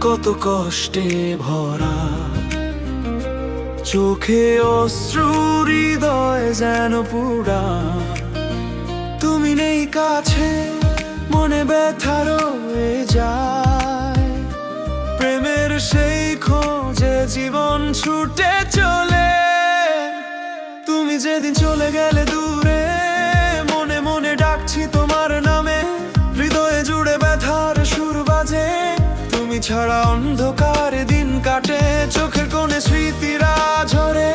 কত কষ্টে ভরা। চোখে অশ্রু, হৃদয় যেন পুরা। তুমি নেই কাছে, মনে ব্যথা রয়ে যায়। প্রেমের সেই খোঁজে জীবন ছুটে চলে। তুমি যেদিন চলে গেলে ছাড়া অন্ধকারে দিন কাটে, চোখের কোণে স্মৃতিরা ঝরে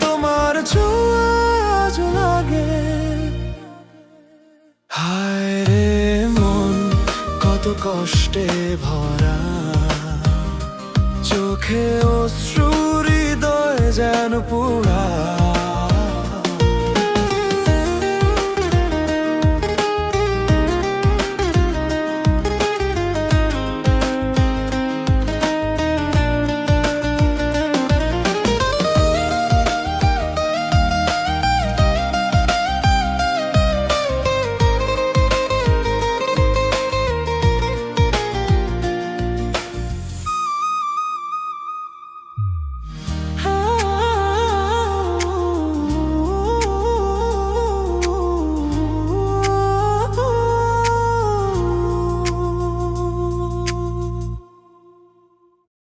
তোমার ছোঁয়াজ লাগে। হায় রে মন, কত কষ্টে ভরা। চোখে অশ্রু হৃদয় যেন পুরা